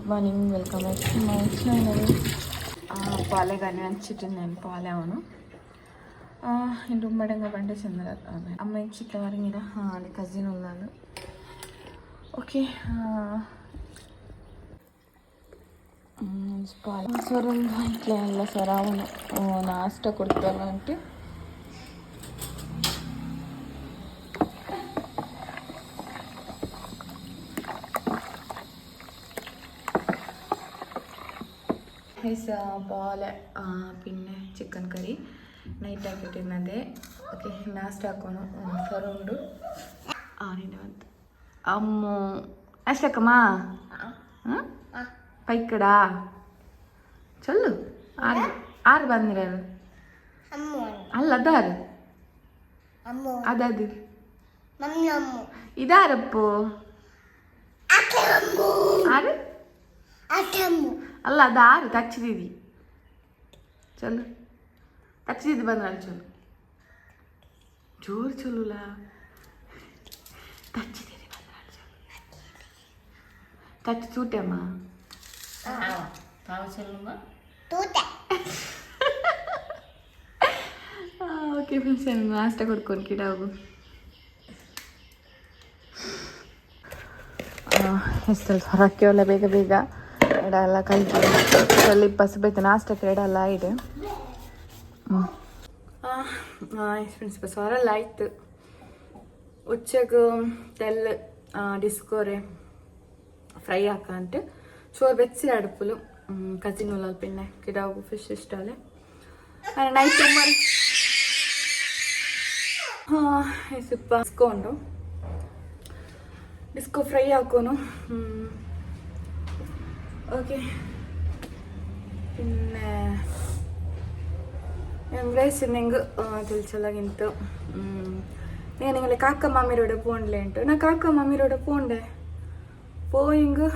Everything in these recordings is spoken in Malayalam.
Good morning welcome back to my channel పాలే కానీ చిట్టింది నేను పాలే అవును. ఇంటి ఉమ్మడంగా పంటే చంద్ర? అమ్మాయి చిట్ల మీద అది కజిన్ ఉన్నాను ఓకే స్వరం ఇట్లా సరావును నాస్ట కొడుతాను అంటే ഹൈസ് പോലെ പിന്നെ ചിക്കൻ കറി നൈറ്റ് ആക്കിയിട്ടിരുന്നത് ഓക്കെ ലാസ്റ്റ് ആക്കണം സറുണ്ട് ആറിൻ്റെ വന്ന് അമ്മു അഷ്ടക്കമ്മാ പൈക്കടാ ചൊല്ലു ആറ് ആറ് ಬಂದಿರೋದು ಅಲ್ಲ ಅದಾರು ಅದದು ಇದಾರಪ್ಪು ಆರು ಅಲ್ಲ ದಾರು ತಚ್ಚ ದೀದಿ ಚಲೋ. ತಚ್ಚ ದೀದಿ ಬಂದ ಚಲೋ. ಜೋರು ಚಲೋಲ. ತಚ್ಚ ದೀದಿ ಬಂದ ಚಲೋ ತಚ್ಚ ತೂಟಮ್ಮ ಓಕೆ ಫ್ರೆಂಡ್ಸ್ ನಾಷ್ಟ ಕೊಡ್ಕೊಂಡು ಕಿಡ ಹೋಗು. ಎಷ್ಟೆಲ್ಲ ಹೊರಕ್ಕೆ ಬೇಗ ಬೇಗ. ಕನ್ನಡ ಎಲ್ಲ ಕಲಿತು ಅಲ್ಲಿ ಬಸ್ಬೇಕು ನಾಷ್ಟಕ್ಕೆ ಎಲ್ಲ ಇದೆ. ಫ್ರೆಂಡ್ಸ್, ಬಸ್ ಅವರೆಲ್ಲ ಆಯಿತು. ಉಚ್ಚಗ, ತೆಲ್ ಡಿಸ್ಕೋರೆ ಫ್ರೈ ಹಾಕಂಟು ಚೋರ್ ಬೆಚ್ಚಿ ಅಡುಪುಲು ಕಸಿನೂಲಲ್ಲಿ ಪಿನ್ನೆ ಕಿಡಾಗು ಫಿಶ್ ಇಷ್ಟಾಲೆ ಆದರೆ ನೈಟ್ ಮರಿ ಹಾಂ ಸ್ವಲ್ಪ ಡಿಸ್ಕೋಂಡು ಡಿಸ್ಕೋ ಫ್ರೈ ಹಾಕೋನು ഓക്കെ പിന്നെ ಎಂಬ್ರೈಸಿಂಗ್ ತಿಳಿಸಲಾಗಿಂತು ಏನಿಂಗಲ್ಲ ಕಾಕ ಮಾಮಿರೋಡೆ ಪೋಂಡ್ಲೆ ಉಂಟು ನಾ ಕಾಕ ಮಾಮಿರೋಡೆ ಪೋಂಡೆ போயிங்கு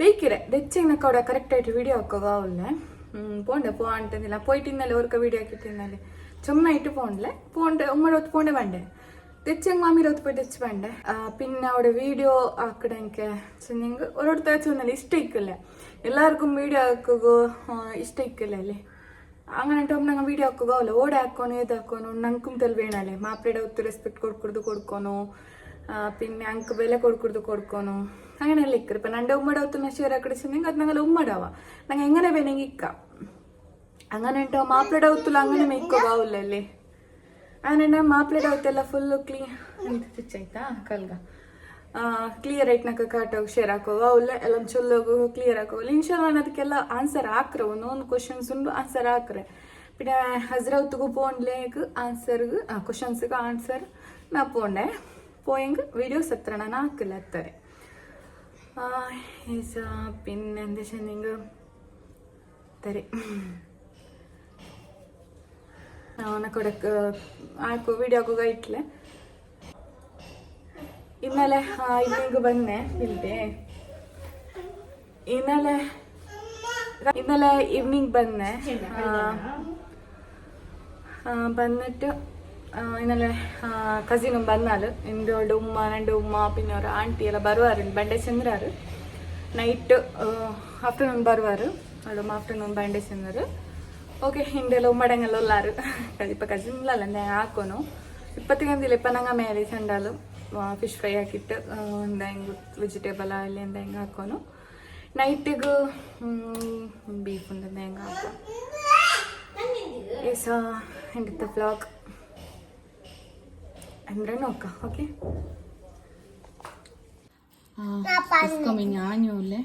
பேக்கிறேன் தெச்சிங் நக்கோட கரெக்ட் ஆகிட்டு வீடியோ அக்கவா இல்லை போண்டே போவான்ட்டு இல்லை போயிட்டு இருந்தாலே ஒருக்க வீடியோ ஆக்கிட்டு இருந்தாலே. சும்மா ஆகிட்டு போன்ல. போண்டே உம்மோட ஒத்து போண்டே வேண்டேன். ತೆಚ್ಚಂಗ್ ಪಂಡೆ ಪಿನ್ನ ಅವಡೆ ವೀಡಿಯೋ ಹಾಕಡೆಂಕೆ ನಿಂಗೆ ಒರೊಡ್ ತಗೊಂಡು ಇಷ್ಟ ಇಕ್ಕಲ್ಲ ಎಲ್ಲಾರ್ಗೂ ವೀಡಿಯೋ ಹಾಕೋಗು ಇಷ್ಟ ಇಕ್ಕಲ್ಲ ಅಲ್ಲಿ അങ്ങനെ നമുക്ക് വീഡിയോ ആക്കുക അല്ല ഓടെ ആക്കോനോ ഇതാക്കോനോ ഞങ്ങൾക്കും തെളിവേണല്ലേ? മാപ്പിളയുടെ ഒത്തിരി റെസ്പെക്ട് കൊടുക്കുന്നത് കൊടുക്കോനോ പിന്നെ ഞങ്ങൾക്ക് വില കൊടുക്കുന്നത് കൊടുക്കോനോ അങ്ങനെയല്ല ഇക്കറി. ഇപ്പം രണ്ട് ഉമ്മയുടെ ഒത്തു മെഷീർ ആക്കടിച്ചെങ്കിൽ അത് ഞങ്ങൾ ഉമ്മടാവാം ഞങ്ങൾ എങ്ങനെ വേണമെങ്കിൽ ഇക്കാം. അങ്ങനെ ഉണ്ടോ മാപ്പിളയുടെ ഒത്തുള്ള അങ്ങനെ മേക്കോ ആവില്ലല്ലേ ಆದರೆ ನಾನು ಮಾಪ್ಲೇಟ್ ಆಯ್ತಲ್ಲ ಫುಲ್ಲು ಕ್ಲೀನ್ ಚುಚ್ಚ ಆಯ್ತಾ? ಕಲ್ಗ. ಕ್ಲಿಯರ್ ಐಟ್ನಾಗ ಕಾಟೋ ಶೇರ್ ಹಾಕೋ ಅವಲ್ಲ ಎಲ್ಲ ಚೊಲ್ಲೋಗು ಕ್ಲಿಯರ್ ಹಾಕೋ ಇನ್ಶಾಲ್ ನಾನು ಅದಕ್ಕೆಲ್ಲ ಆನ್ಸರ್ ಹಾಕ್ರೆ ಒಂದೊಂದು ಕ್ವಶನ್ ಸುಂಡು ಆನ್ಸರ್ ಹಾಕ್ರೆ. ಬಿಡ ಹಸ್ರ ಹೊತ್ತು ಪೋನ್ಲೇ ಆನ್ಸರ್ ಕ್ವಶನ್ಸ್ಗೆ ಆನ್ಸರ್ ನಾ ಪೋಂಡೆ. ಪೋಯಿಂಗ್ ವೀಡಿಯೋಸ್ ಹತ್ರ ನಾನು ಹಾಕಲ್ಲ ಹತ್ತಾರೆ ಪಿನ್ ಅಂದೇಶ್ ಹಿಂಗೆ ತರೆ. ಅವನ ಕೊಡಕ್ಕೆ ಹಾಕು ವಿಡಿಯೋಗೂ ಇಟ್ಲೆ ಇನ್ಮೇಲೆ ಇಲ್ಲಿಗೂ ಬಂದೆ ಇಲ್ಲದೆ ಇನ್ಮೇಲೆ ഇന്നലെ ഈവനിങ് വന്ന് വന്നിട്ട് ഇന്നലെ കസിനും വന്നാൽ എന്റെ ഓൾഡ് ഉമ്മ രണ്ട് ഉമ്മ പിന്നെ ഒരു ആന്റി എല്ലാം ബറുവാറുണ്ട് ബണ്ടേ ചെന്നരാറ് നൈറ്റ് ആഫ്റ്റർനൂൺ വരുവാറ്. അവിടെ ആഫ്റ്റർനൂൺ ബണ്ടേ ചെന്നറ് ಓಕೆ ಹಿಂದೆಲ್ಲ ಉಮ್ಮಡಂಗೆಲ್ಲ ಉಲ್ಲಾರು ಇಪ್ಪ ಕಸಿನ್ ಇಲ್ಲಲ್ಲ ഞാൻ ಹಾಕೋನು ഇപ്പത്തേക്കെന്തില്ല ഇപ്പം ഞങ്ങൾ മേലെ ചെണ്ടാലും ഫിഷ് ഫ്രൈ ആക്കിയിട്ട് എന്തെങ്കിലും വെജിറ്റബിൾ അല്ലെ എന്തെങ്കിലും ಹಾಕೋನು ನೈಟಿಗೆ ಬೀಫ್ ഉണ്ട് എന്തെങ്കിലും ಹಾಕೋ ഈസ എൻ്റെ വ്ലോഗ് ಅಂದ್ರೆ നോക്കാം ഓക്കെ ഞാനുല്ലേ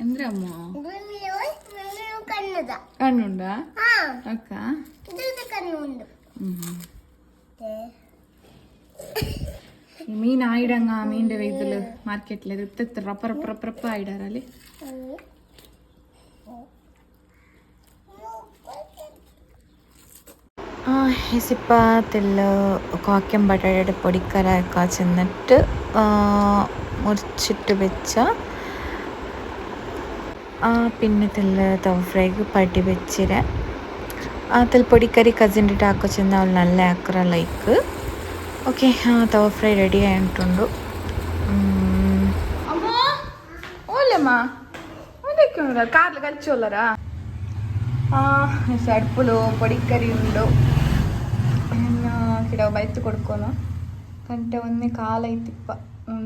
എന്തിനമ്മ? കണ്ണുണ്ടാ? മീൻ ആയിടങ്ങ മീന്റെ ഇത് റപ്പറപ്പറപ്പറപ്പ ആയിടാറല്ലേ ഹെസിപ്പാത്തിൽ കാക്കം പൊടിക്കരയൊക്കെ ചെന്നിട്ട് മുറിച്ചിട്ട് വെച്ച പിന്നത്തുള്ളത് ഫ്രൈക്ക് പടി വെച്ചിര. അതിൽ പൊടിക്കറി കസിന്റെ ആക്കു ചെന്ന അവൾ നല്ല ആക്കറ ലൈക്ക് ഓക്കെ തവ ഫ്രൈ റെഡി ആയിട്ടുണ്ടു. కార్లు కలిసి వెళ్ళరా సడుపులు పొడికరి ఉండు ఇక్కడ బయట కొడుకోను కంటే ఉంది కాలైతిప్ప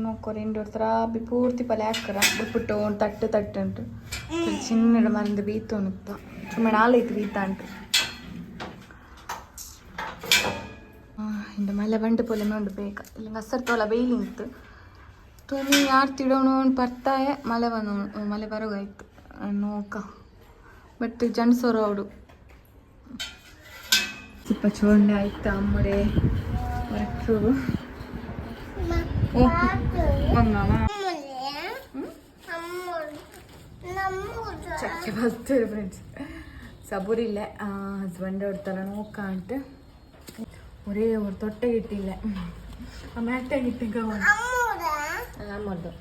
ನೋಕೋ ಹೊಡ್ತಾರ ಬಿ ಪೂರ್ತಿ ಪಲ್ಯ ಹಾಕ್ತಾರ ಬಿಟ್ಬಿಟ್ಟು ತಟ್ಟು ತಟ್ಟು ಅಂಟು ಚಿನ್ನ ಮಂದಿ ಬೀತು ಉಣಿಪ್ಪ ಸುಮ್ಮನೆ ಆಲೈತಿ ಬೀತ ಅಂಟು ಇಂದ ಮಳೆ ಬಂಡೆ ಪೊಲೆ ಉಂಡು ಬೇಗ. ಇಲ್ಲ ಹಸರು ತೋಲ ಬೇಲಿ ನಿಂತು. ತುನಿ ಯಾರು ತಿಡೋಣ ಬರ್ತಾಯೆ, ಮಳೆ ಬಂದು ಮಳೆ ಬರೋಗಾಯ್ತು. ನೋಕ ಬಟ್ ಜನ್ಸೋರು ಅವಡು ಸ್ವಲ್ಪ ಚೋಂಡೆ ಆಯ್ತು ಅಮ್ಮಡೆ ಹೊರಟು ചക്ക ഫസ്റ്റ് ഒരു ഫ്രണ്ട്സ് സബൂരില്ലേ ആ ഹസ്ബൻഡ് അടുത്തല്ല നോക്കാണ്ട് ഒരേ ഒരു തൊട്ട കിട്ടിയില്ല അമ്മേട്ട കിട്ടിക്ക അമ്മോട്ട്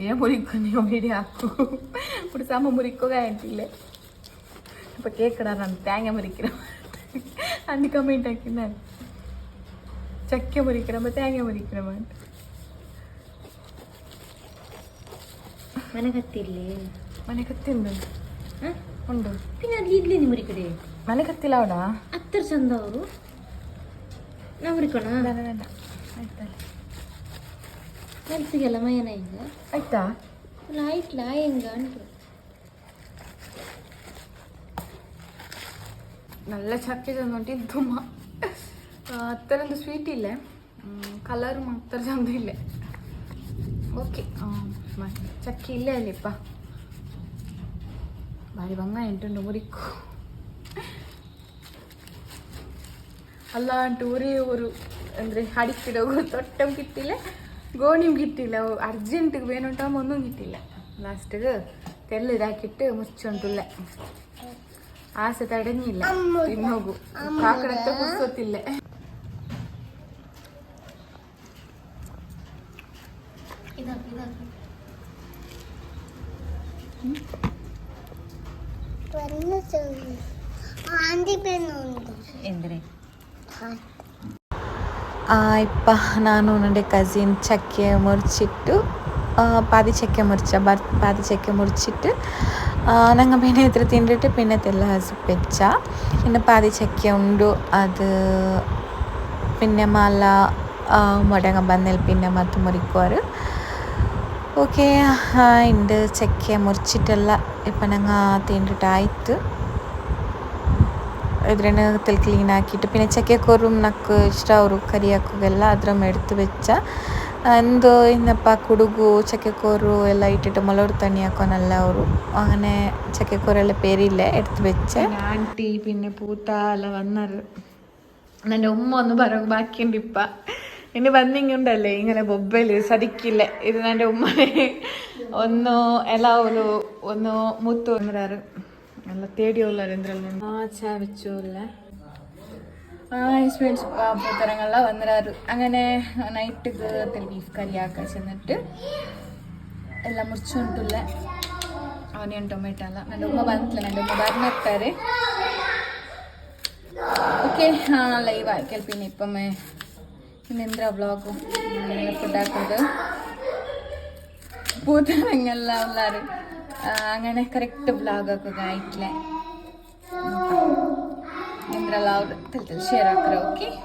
ಏ ಮುರಿಕ್ಕೋ ನೀವು ಬಿಡಿ ಹಾಕು ಬಿಡಿ ಸಾಮ ಮುರಿಕ್ಕೋ ಗಾಯ ಅಂತಿಲ್ಲ இப்போ கேட்கடா நான் தேங்க மறிக்கிறேன் அந்த கமெண்ட் ஆக்கினா சக்க மறிக்கிறோம் தேங்க மறிக்கிறோம் ಮನೆಗತ್ತಿಲ್ಲಿ ಮನೆಗತ್ತಿ ಉಂಡು ಉಂಡು ಪಿನ್ನ ಅಲ್ಲಿ ಇಡ್ಲಿ ನಿಮ್ಮರಿ ಕಡೆ ಮನೆಗತ್ತಿಲ್ಲ ಅವಡ ಹತ್ತರ ಚಂದ ಅವರು ನಾವು ಹಿಡ್ಕೋಣ ಬೇಡ ಬೇಡ ಆಯ್ತಲ್ಲ ನೆನಪಿಗೆಲ್ಲ ಮಯನ ಈಗ ಆಯ್ತಾ ಇಲ್ಲ ಆಯ್ತಲ್ಲ ಹೆಂಗ ಅಂಟ್ರು നല്ല ചക്ക ചെന്നോണ്ട് തുമ്മ അത്ര എന്ത് സ്വീറ്റ് ഇല്ല കളറും അത്ര ചന്തയില്ല ഓക്കെ ചക്ക ഇല്ല അല്ലേ ഇപ്പ ഭാരി ഭംഗായിട്ടുണ്ട് മുറിക്കൂ അല്ലാണ്ട് ഒരേ ഒരു ಅಂದ್ರೆ അടിക്കിട തൊട്ടം കിട്ടില്ല ഗോണിയും കിട്ടില്ല അർജൻറ്റ് വേണോട്ടാകുമ്പോൾ ഒന്നും കിട്ടില്ല ലാസ്റ്റ് തെല്ലിതാക്കിയിട്ട് ಆಸೆ ತಡೆನೇ ಇಲ್ಲ. ತಿನ್ನೋಗು ಕಾಕಡತ್ತ ಕೂಸೋತಿಲ್ಲ ಎಂದ್ರೆ? ಇಪ್ಪ ನಾನು ನನ್ನ ಕಸಿನ್ ಚಕ್ಕೆ ಮುರ್ಚಿಟ್ಟು പാതി ചക്ക മുറിച്ച പാതി ചക്ക മുറിച്ചിട്ട് ഞങ്ങൾ പിന്നെ ഇത്ര തിന്നിട്ട് പിന്നെ തെല്ല ഹസിപ്പിച്ച പിന്നെ പാതി ചക്ക ഉണ്ട് അത് പിന്നെ മല മുടങ്ങ ബന്നൽ പിന്നെ മത്ത് മുറിക്കുവാറ്. ഓക്കെ ഉണ്ട് ചക്ക മുറിച്ചിട്ടല്ല ഇപ്പം ഞങ്ങൾ തിണ്ടിട്ടായിട്ട് ಇದರಿಂದ ತಲೆ ಕ್ಲೀನ್ ಹಾಕಿಟ್ಟು ಪಿನ್ನ ಚಕ್ಕೆ ಕೋರು ನಕ್ಕು ಇಷ್ಟ ಅವರು അതും ಹಾಕೋಗೆಲ್ಲ വെച്ചാൽ ಅಂದು ಏನಪ್ಪ ಕುಡುಗು ചക്കക്കൂരു എല്ലാം ഇട്ടിട്ട് മുളക് തണിയാക്കാനല്ല അവർ അങ്ങനെ ചക്കക്കൂരെല്ലാം പേരില്ല എടുത്ത് വെച്ച്. ആന്റി പിന്നെ പൂത്ത എല്ലാം വന്നത്. എന്റെ ഉമ്മ ഒന്ന് പറഞ്ഞു ബാക്കിയുണ്ട് ഇപ്പ. ഇനി വന്നിങ്ങുണ്ടല്ലേ ഇങ്ങനെ ബൊബ്ബൽ സദിക്കില്ല ഇത് എന്റെ ഉമ്മനെ ഒന്ന് എല്ലാ ഒരു ഒന്ന് മുത്തു വന്നിട്ടാറ് എല്ലാം തേടിയുള്ള എന്തെല്ലാം ആ അല്ലേ ഹസ്ബൻഡ് പുറത്തിറങ്ങാൻ വന്നിരാറ്. അങ്ങനെ നൈറ്റ് ഒത്തിരി ബീഫ് കറിയാക്കാൻ ചെന്നിട്ട് എല്ലാം മുറിച്ചുകൊണ്ടുള്ള ആനിയൻ ടൊമാറ്റോ എല്ലാം. എന്റെ ഉമ്മ പറഞ്ഞില്ല എന്റെ ഉമ്മ പറഞ്ഞിട്ടാറ് ഓക്കെ ആ ലൈവ് ആക്കിയാൽ പിന്നെ ഇപ്പം പിന്നെ എന്താ വ്ളോഗും ഫുഡ് ആക്കുന്നത് പൂത്തിറങ്ങല്ല ഉള്ളാറ് അങ്ങനെ കറക്റ്റ് വ്ളോഗൊക്കെ ആയിട്ടില്ലേ entra la tercera, creo que.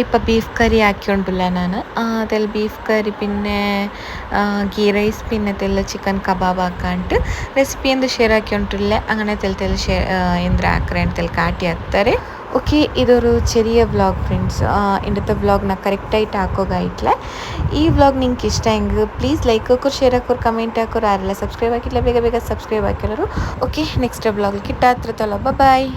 ഇപ്പം ബീഫ് കറി ആക്കിയോണ്ടല്ലോ ഞാൻ അതിൽ ബീഫ് കറി പിന്നെ ഗീ റൈസ് പിന്നെ തെല്ല ചിക്കൻ കബാബ് ആക്കാണ്ട് റെസിപ്പി എന്ത് ഷെയർ ആക്കിയോണ്ടല്ലേ അങ്ങനെ തെൽ തെല്ല ഷെ എന്ത് ആക്കറേ തെൽ കാട്ടി അത്തരേ ഓക്കെ ഇതൊരു ചെറിയ വ്ളോഗ് ഫ്രണ്ട്സ് ഇന്നത്തെ വ്ളോഗ് ഞാൻ കറക്റ്റായിട്ട് ആക്കുകയായിട്ടില്ല ഈ വ്ളോഗ് നിങ്ങൾക്ക് ഇഷ്ടമെങ്കിൽ പ്ലീസ് ലൈക്ക് ആക്കോ ഷെയർ ആക്കോ കമൻറ്റ് ആക്കോ ആരല്ല സബ്സ്ക്രൈബ് ആക്കിയിട്ടില്ല ಬೇಗ ಬೇಗ ಸಬ್ಸ್ಕ್ರೈಬ್ ಆಗಿರೋರು ಓಕೆ ನೆಕ್ಸ್ಟ್ ಬ್ಲಾಗ್ ಕಿಟ್ಟ ಹತ್ರ ತಲೋ ಬಾಯ್